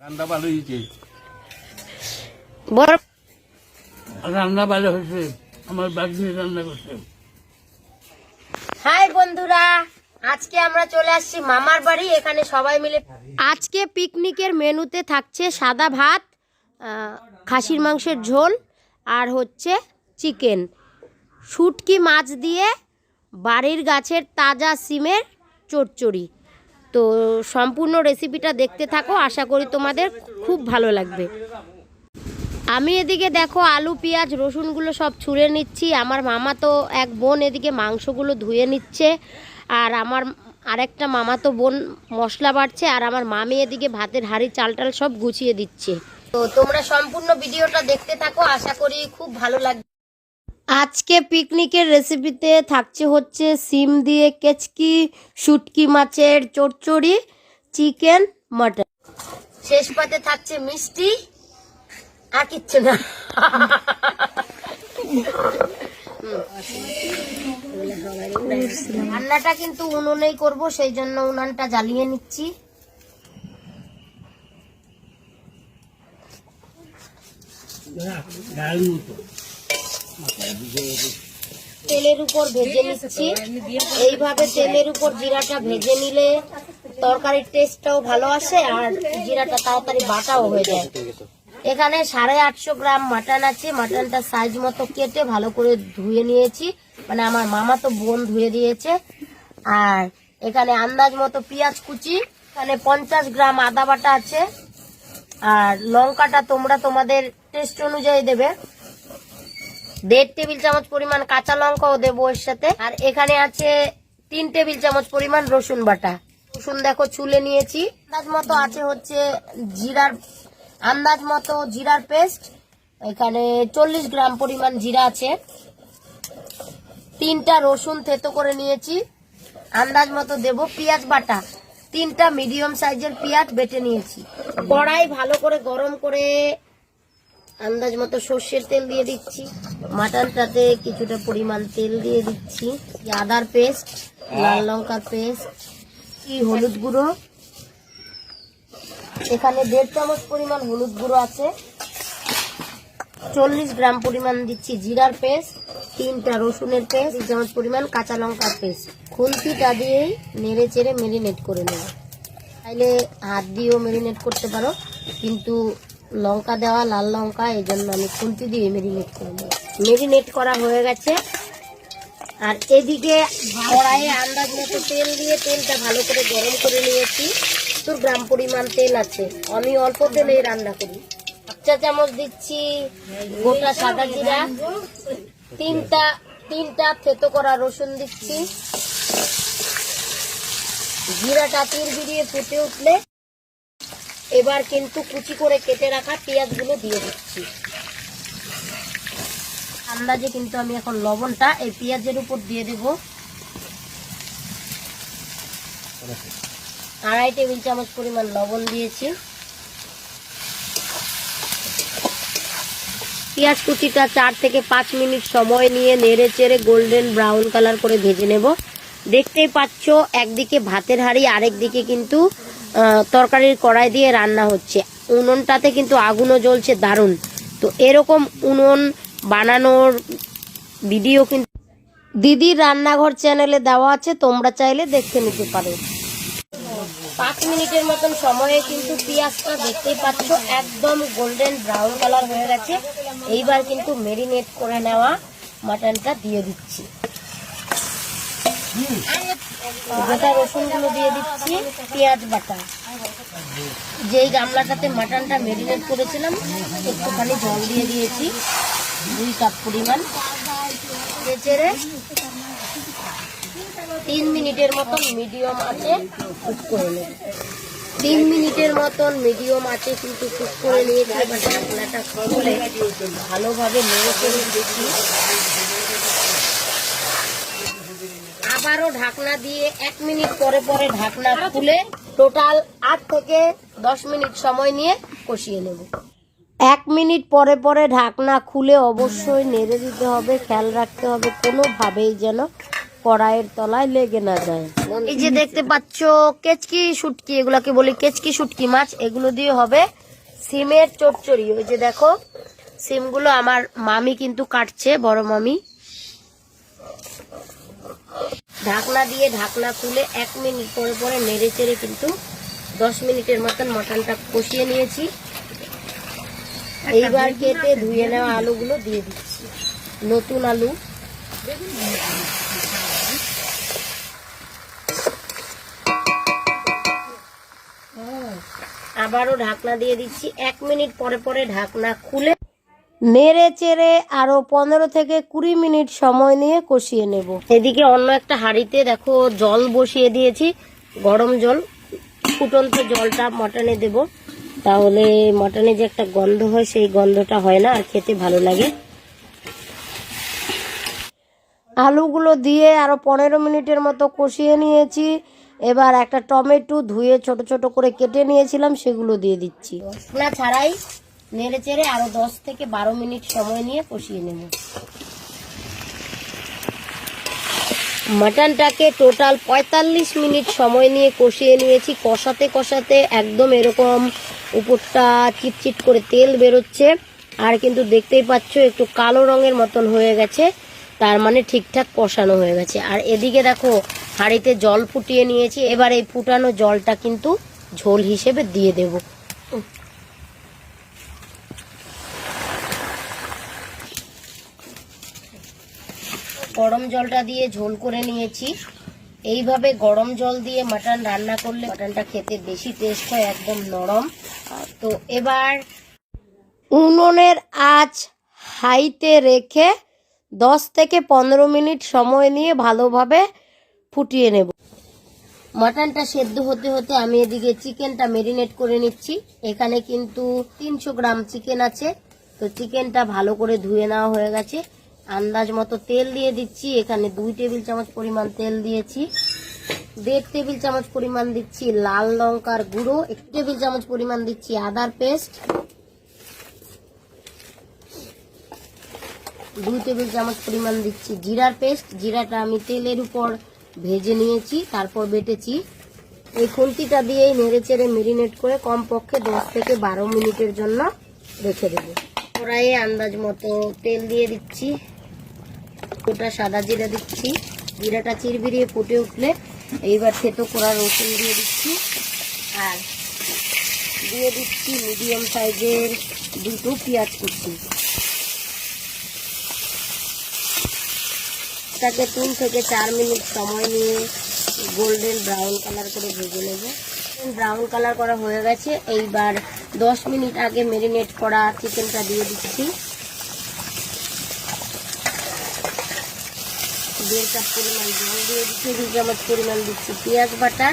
রান্না ভালো হয়েছে। রান্না ভালো হয়েছে আমার বাগনি রান্না করছে। হাই বন্ধুরা আজকে আমরা চলে আসছি মামার বাড়ি এখানে সবাই মিলে আজকে পিকনিকের মেনুতে থাকছে সাদা ভাত খাসির মাংসের ঝোল আর হচ্ছে চিকেন। শুটকি মাছ দিয়ে বাড়ির গাছের তাজা সিমের চচ্চড়ি। তো সম্পূর্ণ রেসিপিটা দেখতে থাকো, আশা করি তোমাদের খুব ভালো লাগবে। আমি এদিকে দেখো আলু, পেঁয়াজ, রসুনগুলো সব ছুঁড়ে নিচ্ছি। আমার মামা তো এক বোন এদিকে মাংসগুলো ধুয়ে নিচ্ছে। আর আমার আরেকটা মামা তো বোন মশলা বাড়ছে। আর আমার মামি এদিকে ভাতের হাঁড়ি চাল টাল সব গুছিয়ে দিচ্ছে। তো তোমরা সম্পূর্ণ ভিডিওটা দেখতে থাকো, আশা করি খুব ভালো লাগবে। আজকে পিকনিকের রেসিপিতে থাকছে হচ্ছে সিম দিয়ে কেচকি, শুটকি মাছের চচ্চড়ি চিকেন, মটন। শেষ পাতে থাকছে মিষ্টি, আর কিচ্ছু না। রান্নাটা কিন্তু উনুনেই করব, সেই জন্য উনানটা জ্বালিয়ে নিচ্ছি। ডাল মতো। তেলের উপর ভেজে নিচ্ছি। এইভাবে তেলের উপর জিরাটা ভেজে নিলে তরকারির টেস্টটাও ভালো আসে আর জিরাটা তাড়াতাড়ি বাটাও হয়ে যায়। এখানে সাড়ে আটশো গ্রাম মাটন আছে। মাটনটা সাইজ মতো কেটে ভালো করে ধুয়ে নিয়েছি। মানে আমার মামা তো বোন ধুয়ে দিয়েছে। আর এখানে আন্দাজ মতো পেঁয়াজ কুচি, এখানে পঞ্চাশ গ্রাম আদা বাটা আছে। আর লঙ্কাটা তোমরা তোমাদের টেস্ট অনুযায়ী দেবে। দেড় টেবিল চামচ পরিমাণ কাঁচা লঙ্কাও দেবো এর সাথে। আর এখানে আছে তিন টেবিল চামচ পরিমাণ রসুন বাটা। রসুন দেখো ছুলে নিয়েছি। আন্দাজ মতো আছে হচ্ছে জিরার, আন্দাজ মতো জিরার পেস্ট। এখানে চল্লিশ গ্রাম পরিমাণ জিরা আছে। তিনটা রসুন থেতো করে নিয়েছি। আন্দাজ মতো দেব পেঁয়াজ বাটা। তিনটা মিডিয়াম সাইজের পেঁয়াজ বেটে নিয়েছি। কড়াই ভালো করে গরম করে আন্দাজ মতো সর্ষের তেল দিয়ে দিচ্ছি, মাটনটাতে কিছুটা পরিমাণ তেল দিয়ে দিচ্ছি, আদার পেস্ট, লাল লঙ্কার পেস্ট, কি হলুদ গুঁড়ো। এখানে দেড় চামচ পরিমাণ হলুদ গুঁড়ো আছে, চল্লিশ গ্রাম পরিমাণ দিচ্ছি জিরার পেস্ট, তিনটা রসুনের পেস্ট দুই চামচ পরিমাণ কাঁচা লঙ্কার পেস্ট। খুন্তিটা দিয়েই নেড়ে চেড়ে মেরিনেট করে নেব। চাইলে হাত দিয়েও মেরিনেট করতে পারো, কিন্তু লঙ্কা দেওয়া, লাল লঙ্কা, এই জন্য আমি খুন্তি দিয়ে মেরিনেট করে নেব মেরিনেট করা হয়ে গেছে। আর এদিকে কড়াইয়ে আন্দাজ মতো তেল দিয়ে তেলটা ভালো করে গরম করে নিয়েছি। তোর গ্রাম পরিমাণ তেল আছে। আমি অল্প তেলেই রান্না করি। চা চামচ দিচ্ছি, গোটা সাদা জিরা, তিনটা তিনটা থেতো করা রসুন দিচ্ছি। জিরাটা তীর বিড়িয়ে ফুটে উঠলে এবার কিন্তু কুচি করে কেটে রাখা পেঁয়াজগুলো দিয়ে দিচ্ছি। আন্দাজে কিন্তু আমি এখন লবণটা এই পেঁয়াজের উপর দিয়ে দেব। আড়াই টেবিল চামচ পরিমাণ লবণ দিয়েছি। পেঁয়াজ কুচিটা চার থেকে পাঁচ মিনিট সময় নিয়ে নেড়ে চেড়ে গোল্ডেন ব্রাউন কালার করে ভেজে নেব। দেখতেই পাচ্ছ, একদিকে ভাতের হাঁড়ি আরেক দিকে কিন্তু তরকারির কড়াই দিয়ে রান্না হচ্ছে। উনুনটাতে কিন্তু আগুনও জ্বলছে দারুণ। তো এরকম উনুন বানানোর ভিডিও কিন্তু দিদির রান্নাঘর চ্যানেলে দেওয়া আছে, তোমরা চাইলে দেখতে নিতে পারো। পাঁচ মিনিটের মতন সময়ে কিন্তু পেঁয়াজটা দেখতেই পাচ্ছ, একদম গোল্ডেন ব্রাউন কালার হয়ে গেছে। এইবার কিন্তু মেরিনেট করে নেওয়া মাটনটা দিয়ে দিচ্ছি। গোটা রসুনগুলো দিয়ে দিচ্ছি, পেঁয়াজ, বাটা। যেই গামলাটাতে মাটনটা মেরিনেট করেছিলাম, একটুখানি জল দিয়ে দিয়েছি, দুই কাপ পরিমাণ। চেড়ে তিন মিনিটের মতন মিডিয়াম আছে কুক করে নেব। তিন মিনিটের মতন মিডিয়াম আছে কিন্তু কুক করে খুলে ভালোভাবে নেড়ে চেড়ে দেখি। আবারও ঢাকনা দিয়ে এক মিনিট পরে পরে ঢাকনা খুলে টোটাল আট থেকে দশ মিনিট সময় নিয়ে কষিয়ে নেব। এক মিনিট পরে পরে ঢাকনা খুলে অবশ্যই নেড়ে দিতে হবে, খেয়াল রাখতে হবে, কোনোভাবেই যেন কড়াইয়ের তলায় লেগে না যায়। এই যে দেখতে পাচ্ছ, কেচকি শুটকি, এগুলাকে বলি কেচকি শুটকি মাছ, এগুলো দিয়ে হবে সিমের চচ্চড়ি। ওই যে দেখো, সিমগুলো আমার মামি কিন্তু কাটছে, বড় মামি। ঢাকনা দিয়ে ঢাকনা খুলে এক মিনিট পরে পরে নেড়ে চেড়ে কিন্তু দশ মিনিটের মতন মটনটা কষিয়ে নিয়েছি। এইবার কেটে ধুয়ে নেওয়া আলুগুলো দিয়ে দিচ্ছি। নতুন আলু। আবারও ঢাকনা দিয়ে দিচ্ছি। এক মিনিট পরে পরে ঢাকনা খুলে নেড়ে চেড়ে আরও পনেরো থেকে কুড়ি মিনিট সময় নিয়ে কষিয়ে নেব। এদিকে অন্য একটা হাঁড়িতে দেখো জল বসিয়ে দিয়েছি। গরম জল, ফুটন্ত জলটা মটনে দেব। তাহলে মটনে যে একটা গন্ধ হয়, সেই গন্ধটা হয় না, আর খেতে ভালো লাগে। আলুগুলো দিয়ে আরও পনেরো মিনিটের মতো কষিয়ে নিয়েছি। এবার একটা টমেটো ধুয়ে ছোট ছোট করে কেটে নিয়েছিলাম, সেগুলো দিয়ে দিচ্ছি। ছাড়াই নেড়ে চেড়ে আরও দশ থেকে বারো মিনিট সময় নিয়ে কষিয়ে নেব। মাটনটাকে টোটাল পঁয়তাল্লিশ মিনিট সময় নিয়ে কষিয়ে নিয়েছি। কষাতে কষাতে একদম এরকম উপরটা চিটচিট করে তেল বেরোচ্ছে। আর কিন্তু দেখতেই পাচ্ছ, একটু কালো রঙের মতন হয়ে গেছে। তার মানে ঠিকঠাক কষানো হয়ে গেছে। আর এদিকে দেখো, হাঁড়িতে জল ফুটিয়ে নিয়েছি। এবার এই ফুটানো জলটা কিন্তু ঝোল হিসেবে দিয়ে দেব। গরম জলটা দিয়ে ঝোল করে নিয়েছি। এইভাবে গরম জল দিয়ে মাটন রান্না করলে মাটনটা খেতে বেশি টেস্ট হয়, একদম নরম। তো এবার উনুনের আঁচ হাইতে রেখে দশ থেকে পনেরো মিনিট সময় নিয়ে ভালোভাবে ফুটিয়ে নেব। মাটনটা সেদ্ধ হতে হতে আমি এদিকে চিকেনটা মেরিনেট করে নিচ্ছি। এখানে কিন্তু তিনশো গ্রাম চিকেন আছে। তো চিকেনটা ভালো করে ধুয়ে নেওয়া হয়ে গেছে। আন্দাজ মতো তেল দিয়ে দিচ্ছি। এখানে দুই টেবিল চামচ পরিমাণ তেল দিয়েছি। দেড় টেবিল চামচ পরিমাণ দিচ্ছি লাল লঙ্কার গুঁড়ো। এক টেবিল চামচ পরিমাণ দিচ্ছি আদার পেস্ট। দুই টেবিল চামচ পরিমাণ দিচ্ছি জিরার পেস্ট। জিরাটা আমি তেলের উপর ভেজে নিয়েছি, তারপর বেটেছি। এই খুন্তিটা দিয়েই নেড়ে চেড়ে মেরিনেট করে কমপক্ষে দশ থেকে বারো মিনিটের জন্য রেখে দেবো। কড়াইয়ে আন্দাজ মতো তেল দিয়ে দিচ্ছি। ওটা সাদা জিরা দিচ্ছি। জিরাটা চিরবিরিয়ে ফুটে উঠলে এইবার থেতো করা রসুন দিয়ে দিচ্ছি। আর দিয়ে দিচ্ছি মিডিয়াম সাইজের দুটো পেঁয়াজ কুচি। এটাকে তিন থেকে চার মিনিট সময় নিয়ে গোল্ডেন ব্রাউন কালার করে ভেজে নেব। ব্রাউন কালার করা হয়ে গেছে। এইবার দশ মিনিট আগে মেরিনেট করা চিকেনটা দিয়ে দিচ্ছি। দেড় কাপ পরিমাণ জল দিয়ে টেবিল চামচ পরিমাণ দিচ্ছি পেঁয়াজ বাটা,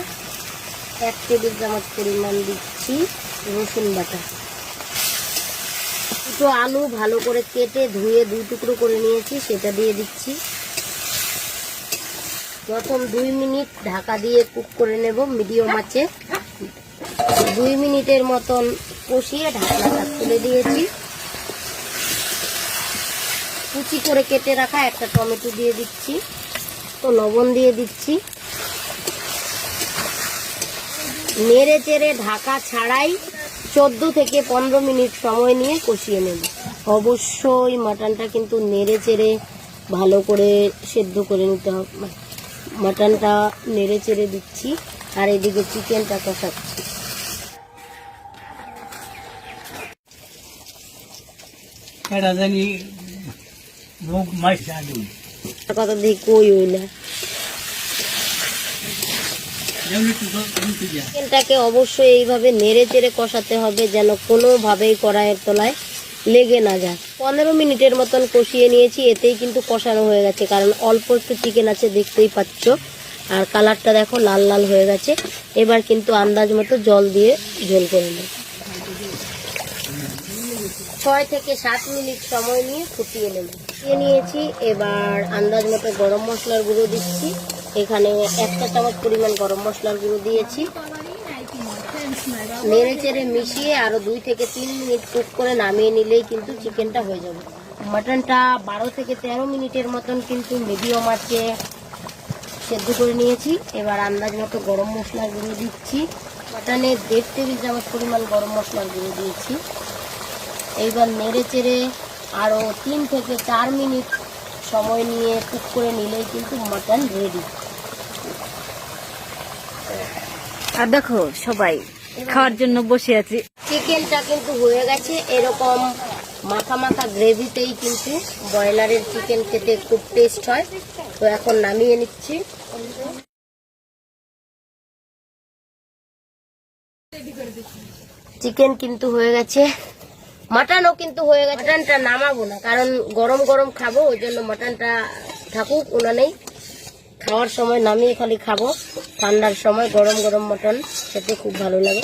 এক টেবিল চামচ পরিমাণ দিচ্ছি রসুন বাটা। দুটো আলু ভালো করে কেটে ধুয়ে দুই টুকরো করে নিয়েছি, সেটা দিয়ে দিচ্ছি। প্রথম দুই মিনিট ঢাকা দিয়ে কুক করে নেব মিডিয়াম আছে দুই মিনিটের মতন কষিয়ে ঢাকনাটা খুলে দিয়েছি। কুচি করে কেটে রাখা একটা টমেটো দিয়ে দিচ্ছি। তো লবণ দিয়ে দিচ্ছি। নেড়ে চেড়ে ঢাকা ছাড়াই চোদ্দ থেকে পনেরো মিনিট সময় নিয়ে কষিয়ে নেব। অবশ্যই মাটনটা কিন্তু নেড়ে চেড়ে ভালো করে সেদ্ধ করে নিতে হবে। মাটনটা নেড়ে চেড়ে দিচ্ছি আর এদিকে চিকেনটা কষাচ্ছি। এটা জানি মুখ মাছ কথা দিয়ে কই হই না যেমন একটু কমতে যা। চিকেনটাকে অবশ্যই এইভাবে নেড়ে চেড়ে কষাতে হবে যেন কোনোভাবেই কড়াইয়ের তলায় লেগে না যায়। পনেরো মিনিটের মতন কষিয়ে নিয়েছি এতেই কিন্তু কষানো হয়ে গেছে কারণ অল্প একটু চিকেন আছে দেখতেই পাচ্ছ। আর কালারটা দেখো লাল লাল হয়ে গেছে। এবার কিন্তু আন্দাজ মতো জল দিয়ে ঝোল করে নেব। ছয় থেকে সাত মিনিট সময় নিয়ে ফুটিয়ে নেব। ফুটিয়ে নিয়েছি। এবার আন্দাজ মতো গরম মশলার গুঁড়ো দিচ্ছি। এখানে একটা চামচ পরিমাণ গরম মশলার গুঁড়ো দিয়েছি। নেড়ে চেড়ে মিশিয়ে আরও দুই থেকে তিন মিনিট কুক করে নামিয়ে নিলেই কিন্তু চিকেনটা হয়ে যাবে। মাটনটা বারো থেকে তেরো মিনিটের মতন কিন্তু মিডিয়াম আছে সেদ্ধ করে নিয়েছি। এবার আন্দাজ মতো গরম মশলার গুঁড়ো দিচ্ছি। মাটনে দেড় টেবিল চামচ পরিমাণ গরম মশলার গুঁড়ো দিয়েছি। এইবার নেড়ে চেড়ে আরও তিন থেকে চার মিনিট সময় নিয়ে কুক করে নিলেই কিন্তু মাটন রেডি আর দেখো সবাই খাওয়ার জন্য বসে আছি। চিকেনটা কিন্তু হয়ে গেছে এরকম মাখা মাখা গ্রেভিতেই কিন্তু ব্রয়লারের চিকেন খেতে খুব টেস্ট হয়। তো এখন নামিয়ে নিচ্ছি। চিকেন কিন্তু হয়ে গেছে। মাটনও কিন্তু হয়ে গেছে। মাটনটা নামাবো না কারণ গরম গরম খাব ওই জন্য মাটনটা থাকুক উনানেই খাওয়ার সময় নামিয়ে খালি খাব। ঠান্ডার সময় গরম গরম মটন খেতে খুব ভালো লাগে।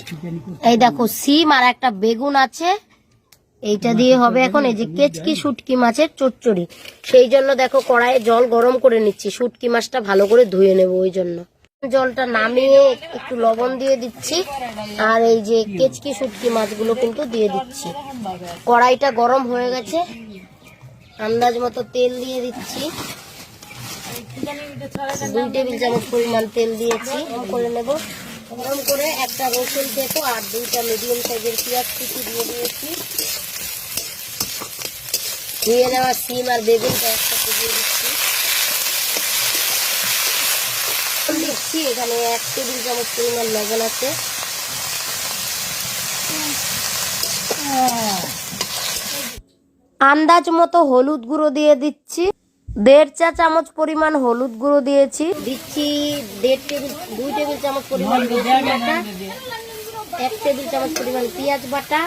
এই দেখো সিম আর একটা বেগুন আছে। এইটা দিয়ে হবে এখন এই যে কেচকি শুটকি মাছের চচ্চড়ি। সেই জন্য দেখো কড়াইয়ে জল গরম করে নিচ্ছি শুটকি মাছটা ভালো করে ধুয়ে নেব ওই জন্য। জলটা নামিয়ে একটু লবণ দিয়ে দিচ্ছি। আর এই যে কেচকি শুটকি মাছগুলো কিন্তু দিয়ে দিচ্ছি। কড়াইটা গরম হয়ে গেছে। আন্দাজ মতো তেল দিয়ে দিচ্ছি। দুই টেবিল চামচ পরিমাণ তেল দিয়েছি। করে নেব। গরম করে একটা রসুন তেতো আর দুইটা মিডিয়াম সাইজের পেঁয়াজ কুচি দিয়ে দিয়েছি। ধুয়ে নেওয়া সিম আর বেগুনটা একসাথে দিয়ে দিচ্ছি লবণ দিচ্ছি এখানে এক টেবিল চামচ পরিমাণ লবণ আছে। আন্দাজ মতো হলুদ গুঁড়ো দিয়ে দিচ্ছি। দেড় চা চামচ পরিমাণ হলুদ গুঁড়ো দিয়েছি। দিচ্ছি দেড় টেবিল, দুই টেবিল চামচ পরিমাণ বাটা, এক টেবিল চামচ পরিমাণ পেঁয়াজ বাটা,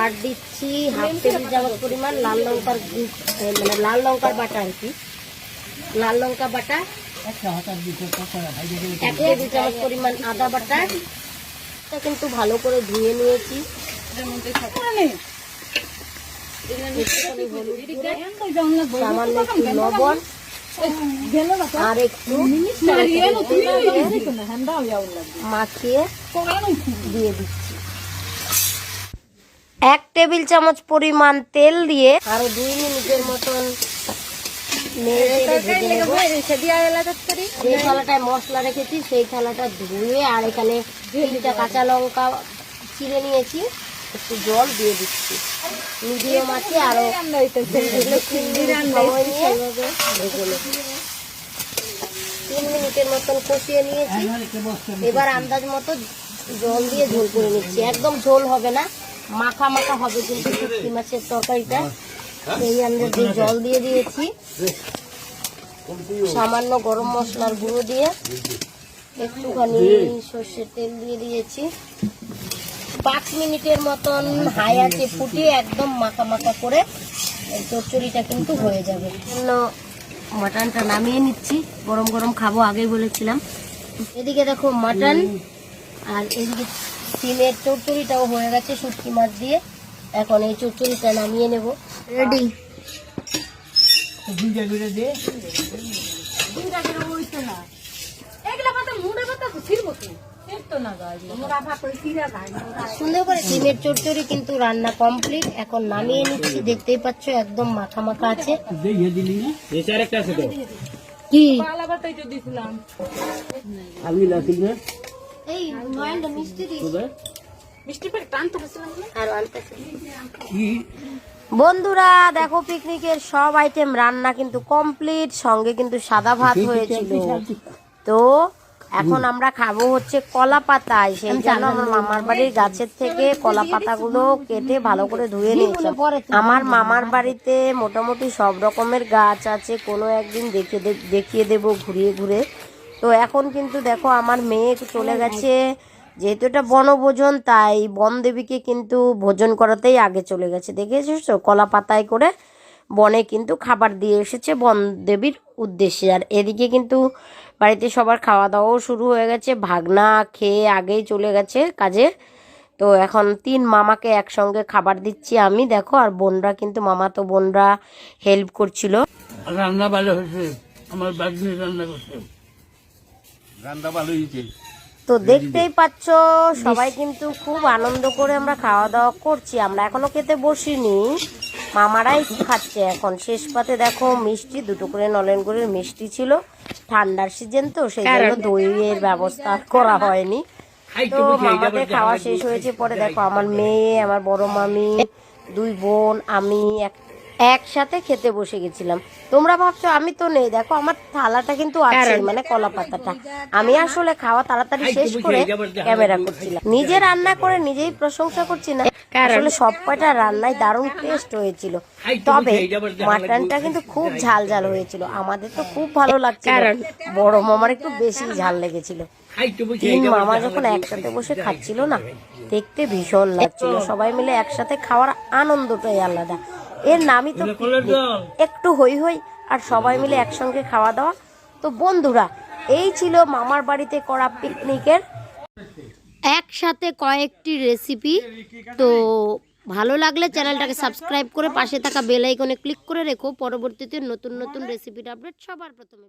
আর দিচ্ছি হাফ টেবিল চামচ পরিমাণ লাল লঙ্কার মানে লাল লঙ্কার বাটা আর কি। লাল লঙ্কা বাটা এক টেবিল চামচ পরিমাণ আদা বাটা। এটা কিন্তু ভালো করে ধুয়ে নিয়েছি। একটুখানি সামান্য একটু লবণ আর একটু মাখিয়ে দিয়ে দিচ্ছি। এক টেবিল চামচ পরিমাণ তেল দিয়ে আরও দুই মিনিটের মতন। যে থালাটায় মশলা রেখেছি সেই থালাটা ধুয়ে আর এখানে তিনটা কাঁচা লঙ্কা চিড়ে নিয়েছি একটু জল দিয়ে দিচ্ছি। মিডিয়াম আছে আরও তিন মিনিটের মতন কষিয়ে নিয়েছি। এবার আন্দাজ মতো জল দিয়ে ঝোল করে নিচ্ছি। একদম ঝোল হবে না মাখা মাখা হবে কিন্তু শুটকি মাছের তরকারিটা। সেই আন্দাজে জল দিয়ে দিয়েছি, সামান্য গরম মশলার গুঁড়ো দিয়ে একটুখানি সর্ষের তেল দিয়ে দিয়েছি। পাঁচ মিনিটের মতন হাই আছে ফুটিয়ে একদম মাখা মাখা করে এই চচ্চড়িটা কিন্তু হয়ে যাবে। মাটনটা নামিয়ে নিচ্ছি। গরম গরম খাব, আগেই বলেছিলাম। এদিকে দেখো মাটন, আর এদিকে সিমের চচ্চড়িটাও হয়ে গেছে শুটকি মাছ দিয়ে। এখন এই চচ্চড়িটা নামিয়ে নেব। রেডি সুন্দর করে ডিমের চচ্চড়ি কিন্তু রান্না কমপ্লিট এখন নামিয়ে নিচ্ছি দেখতেই পাচ্ছ একদম মাখা মাখা আছে। কি? এই নয়নটা মিষ্টি দিস। আর আনতেছে। বন্ধুরা দেখো পিকনিকের সব আইটেম রান্না কিন্তু কমপ্লিট সঙ্গে কিন্তু সাদা ভাত হয়েছিল। তো এখন আমরা খাব হচ্ছে কলা পাতায় সেই জন্য আমার মামার বাড়ির গাছের থেকে কলা পাতাগুলো কেটে ভালো করে ধুয়ে নিয়েছিলাম আমার মামার বাড়িতে মোটামুটি সব রকমের গাছ আছে কোনো একদিন দেখে দেখিয়ে দেবো ঘুরিয়ে ঘুরে। তো এখন কিন্তু দেখো আমার মেয়ে চলে গেছে। যেহেতু এটা বনভোজন তাই বনদেবীকে কিন্তু ভোজন করাতেই আগে চলে গেছে। দেখে এসেছ কলা পাতায় করে বনে কিন্তু খাবার দিয়ে এসেছে বনদেবীর উদ্দেশ্যে। আর এদিকে কিন্তু বাড়িতে সবার খাওয়া দাওয়াও শুরু হয়ে গেছে। ভাগনা খেয়ে আগেই চলে গেছে কাজে। তো এখন তিন মামাকে একসঙ্গে খাবার দিচ্ছি আমি দেখো। আর বোনরা কিন্তু মামা তো বোনরা হেল্প করছিল। রান্না ভালো হয়েছে। আমার বাগনি রান্না করছে। তো দেখতেই পাচ্ছ সবাই কিন্তু খুব আনন্দ করে আমরা খাওয়া দাওয়া করছি। আমরা এখনও খেতে বসিনি। মামারাই খাচ্ছে এখন। শেষ পাতে দেখো মিষ্টি দুটো করে নলেন গুড়ের মিষ্টি ছিল। ঠান্ডার সিজন তো সেই জন্য দইয়ের ব্যবস্থা করা হয়নি। তো মামাদের খাওয়া শেষ হয়েছে পরে দেখো আমার মেয়ে আমার বড় মামি দুই বোন আমি এক- একসাথে খেতে বসে গেছিলাম। তোমরা ভাবছ আমি তো নেই দেখো আমার থালাটা কিন্তু আছে মানে কলা পাতাটা। আমি আসলে খাওয়া তাড়াতাড়ি শেষ করে ক্যামেরা করছিলাম নিজে রান্না করে নিজেই প্রশংসা করছি না। আসলে সব কয়টা রান্নায় দারুণ টেস্ট হয়েছিল। তবে মাটনটা কিন্তু খুব ঝাল ঝাল হয়েছিল। আমাদের তো খুব ভালো লাগছিল। বড় মামার একটু বেশি ঝাল লেগেছিল। তিন মামা যখন একসাথে বসে খাচ্ছিল না দেখতে ভীষণ লাগছিল। সবাই মিলে একসাথে খাওয়ার আনন্দটাই আলাদা। এর নামই তো একটু হই হই আর সবাই মিলে একসঙ্গে খাওয়া দাওয়া। তো বন্ধুরা এই ছিল মামার বাড়িতে করা পিকনিকের। একসাথে কয়েকটি রেসিপি তো ভালো লাগলে চ্যানেলটাকে সাবস্ক্রাইব করে পাশে থাকা বেল আইকনে ক্লিক করে রেখো। পরবর্তীতে নতুন নতুন রেসিপির আপডেট সবার প্রথমে।